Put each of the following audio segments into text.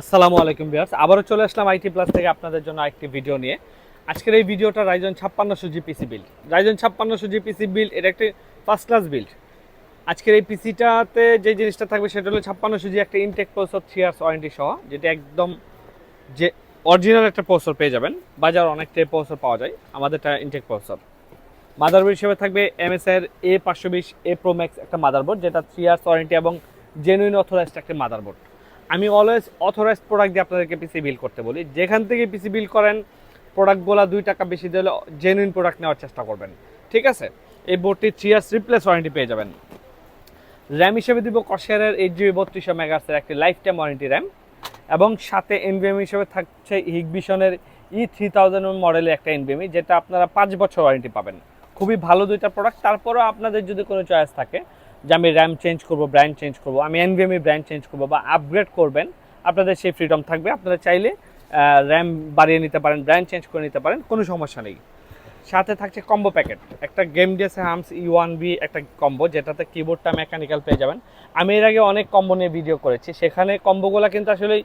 আসসালামু আলাইকুম বিয়ার্স আবারও চলে আসলাম আইটি প্লাস থেকে আপনাদের জন্য একটি ভিডিও নিয়ে। আজকের এই ভিডিওটা রাইজন ছাপ্পান্নশো জিপিসি বিল্ড রাইজন ছাপ্পান্নশো জিপিসি বিল্ড এটা একটি ফার্স্ট ক্লাস বিল্ড আজকের এই পিসিটাতে যে জিনিসটা থাকবে সেটা হলো ছাপ্পান্নশো জি একটা ইনটেক প্রসেসর থ্রি ইয়ার্স ওয়ারেন্টি সহ, যেটা একদম যে অরিজিনাল একটা প্রসেসর পেয়ে যাবেন। বাজার অনেকটাই প্রসেসর পাওয়া যায় আমাদেরটা ইনটেক প্রসেসর মাদারবোর্ড হিসেবে থাকবে এমএসআর এ পাঁচশো বিশ এ প্রো ম্যাক্স একটা মাদারবোর্ড যেটা থ্রি ইয়ার্স ওয়ারেন্টি এবং জেনুইন অথরাইজড একটা মাদারবোর্ড আমি অলওয়েজ অথরাইজড প্রোডাক্ট দিয়ে আপনাদেরকে পিসি বিল করতে বলি। যেখান থেকে পিসি বিল করেন প্রোডাক্টগুলো দুই টাকা বেশি দিলে জেনুইন প্রোডাক্ট নেওয়ার চেষ্টা করবেন। ঠিক আছে? এই বোর্ডটি থ্রি ইয়ার্স রিপ্লেস ওয়ারেন্টি পেয়ে যাবেন। র্যাম হিসেবে দিব কশিয়ারের এইট জিবি বত্রিশশো মেগাসের একটি লাইফ টাইম ওয়ারেন্টি র্যাম এবং সাথে এনবিএম হিসেবে থাকছে হিগবিশনের ই থ্রি থাউজেন্ড মডেলের একটা এনবিএমই যেটা আপনারা পাঁচ বছর ওয়ারেন্টি পাবেন। খুবই ভালো দুইটা প্রোডাক্ট তারপরেও আপনাদের যদি কোনো চয়েস থাকে যে আমি র্যাম চেঞ্জ করব ব্র্যান্ড চেঞ্জ করব, আমি এনবিএমই ব্র্যান্ড চেঞ্জ করব বা আপগ্রেড করবেন, আপনাদের সেই ফ্রিডম থাকবে। আপনারা চাইলে র্যাম বাড়িয়ে নিতে পারেন ব্র্যান্ড চেঞ্জ করে নিতে পারেন, কোনো সমস্যা নেই। সাথে থাকছে কম্বো প্যাকেট একটা গেম ডিএসে হামস ই ওয়ান বি একটা কম্বো যেটাতে কিবোর্ডটা মেকানিক্যাল পেয়ে যাবেন। আমি এর আগে অনেক কম্বো নিয়ে ভিডিও করেছি। সেখানে কম্বোগুলো কিন্তু আসলে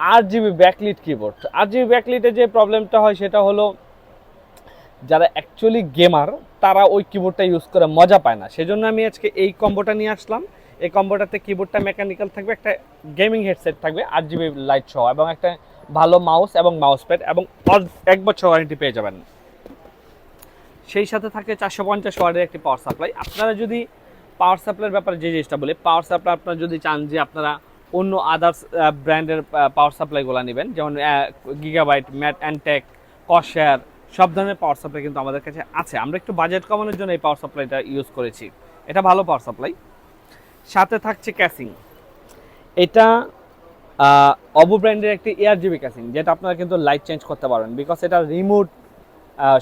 আট জিবি ব্যাকলিট কিবোর্ড আট জিবি ব্যাকলিটে যে প্রবলেমটা হয়, সেটা হলো যারা অ্যাকচুয়ালি গেমার তারা ওই কিবোর্ডটা ইউজ করে মজা পায় না। সেজন্য আমি আজকে এই কম্বোটা নিয়ে আসলাম। এই কম্বোটাতে কিবোর্ডটা মেকানিক্যাল থাকবে, একটা গেমিং হেডসেট থাকবে, আট জিবি লাইট সহ, এবং একটা ভালো মাউস এবং মাউস প্যাড এবং এক বছর ওয়ারেন্টি পেয়ে যাবেন। সেই সাথে থাকে চারশো পঞ্চাশ ওয়ার্ডের একটি পাওয়ার সাপ্লাই আপনারা যদি পাওয়ার সাপ্লাইয়ের ব্যাপারে যে জিনিসটা বলি পাওয়ার সাপ্লাই আপনারা যদি চান যে আপনারা অন্য আদার্স ব্র্যান্ডের পাওয়ার সাপ্লাইগুলো নেবেন, যেমন গিগাবাইট ম্যাট অ্যান্টেক কশেয়ার সব ধরনের পাওয়ার সাপ্লাই কিন্তু আমাদের কাছে আছে। আমরা একটু বাজেট কমানোর জন্য এই পাওয়ার সাপ্লাইটা ইউজ করেছি। এটা ভালো পাওয়ার সাপ্লাই সাথে থাকছে ক্যাসিং এটা অবু ব্র্যান্ডের একটি এয়ার জিবি ক্যাসিং যেটা আপনারা কিন্তু লাইট চেঞ্জ করতে পারবেন। বিকজ এটা রিমোট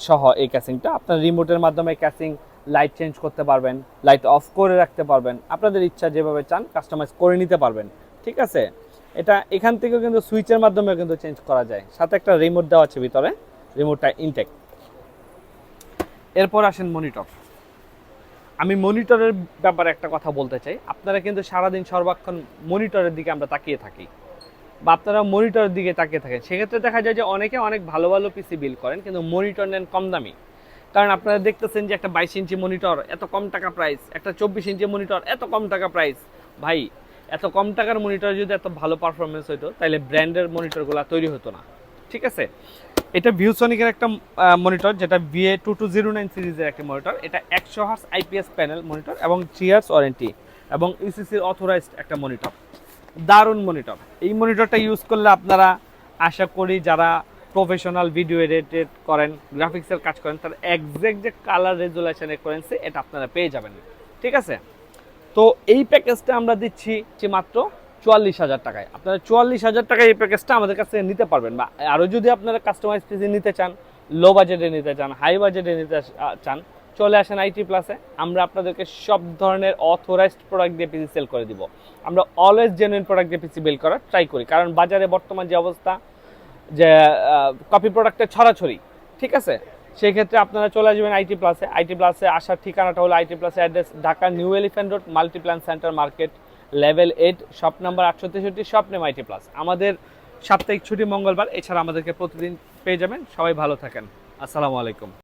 সহ এই ক্যাসিংটা আপনার রিমোটের মাধ্যমে ক্যাসিং লাইট চেঞ্জ করতে পারবেন লাইট অফ করে রাখতে পারবেন। আপনাদের ইচ্ছা যেভাবে চান কাস্টমাইজ করে নিতে পারবেন। ঠিক আছে? এটা এখান থেকেও কিন্তু সুইচের মাধ্যমে কিন্তু চেঞ্জ করা যায়। সাথে একটা রিমোট দেওয়া আছে ভিতরে। রিমোটটা ইনটেক এরপর আসেন মনিটর আমি মনিটরের ব্যাপারে একটা কথা বলতে চাই। আপনারা কিন্তু সারাদিন সর্বাক্ষণ মনিটরের দিকে আমরা তাকিয়ে থাকি বা আপনারা মনিটরের দিকে তাকিয়ে থাকেন। সেক্ষেত্রে দেখা যায় যে অনেকে অনেক ভালো ভালো পিসি বিল করেন, কিন্তু মনিটর নেন কম দামি। কারণ আপনারা দেখতেছেন যে একটা বাইশ ইঞ্চি মনিটর এত কম টাকা প্রাইস একটা চব্বিশ ইঞ্চি মনিটর এত কম টাকা প্রাইস ভাই, এত কম টাকার মনিটর যদি এত ভালো পারফরমেন্স হতো তাহলে ব্র্যান্ডের মনিটরগুলো তৈরি হতো না। ঠিক আছে? এটা ভিউসনিকের একটা মনিটর যেটা VA two two zero nine সিরিজের একটা মনিটর এটা একশো হার্স আইপিএস প্যানেল মনিটর এবং থ্রি ইয়ার্স ওয়ারেন্টি এবং ইসিসির অথরাইজড একটা মনিটর দারুণ মনিটর এই মনিটরটা ইউজ করলে আপনারা আশা করি যারা প্রফেশনাল ভিডিও এডিটেড করেন গ্রাফিক্সের কাজ করেন, তারা একজ্যাক্ট যে কালার রেজুলেশনে করেছে এটা আপনারা পেয়ে যাবেন। ঠিক আছে? তো এই প্যাকেজটা আমরা দিচ্ছি যে মাত্র চুয়াল্লিশ হাজার টাকায়। আপনারা চুয়াল্লিশ হাজার টাকায় এই প্যাকেজটা আমাদের কাছ থেকে নিতে পারবেন বা আরও যদি আপনারা কাস্টমাইজ পিসি নিতে চান লো বাজেটে নিতে চান হাই বাজেটে নিতে চান, চলে আসেন আইটি প্লাসে আমরা আপনাদেরকে সব ধরনের অথরাইজড প্রোডাক্ট দিয়ে পিসি সেল করে দিব। আমরা অলওয়েজ জেনুইন প্রোডাক্ট দিয়ে পিসি বিল করার ট্রাই করি। কারণ বাজারে বর্তমান যে অবস্থা, যে কপি প্রোডাক্টের ছড়াছড়ি, ঠিক আছে? সেই ক্ষেত্রে আপনারা চলে আসবেন আইটি প্লাসে আইটি প্লাসে আসার ঠিকানাটা হলো আইটি প্লাসে address Dhaka new Elephant Road Multiplan center market level eight, shop number আটশো তেষট্টি শপ নেম আইটি প্লাস। আমাদের সাপ্তাহিক ছুটি মঙ্গলবার, এছাড়া আমাদেরকে প্রতিদিন পেয়ে যাবেন। সবাই ভালো থাকেন। আসসালামু আলাইকুম।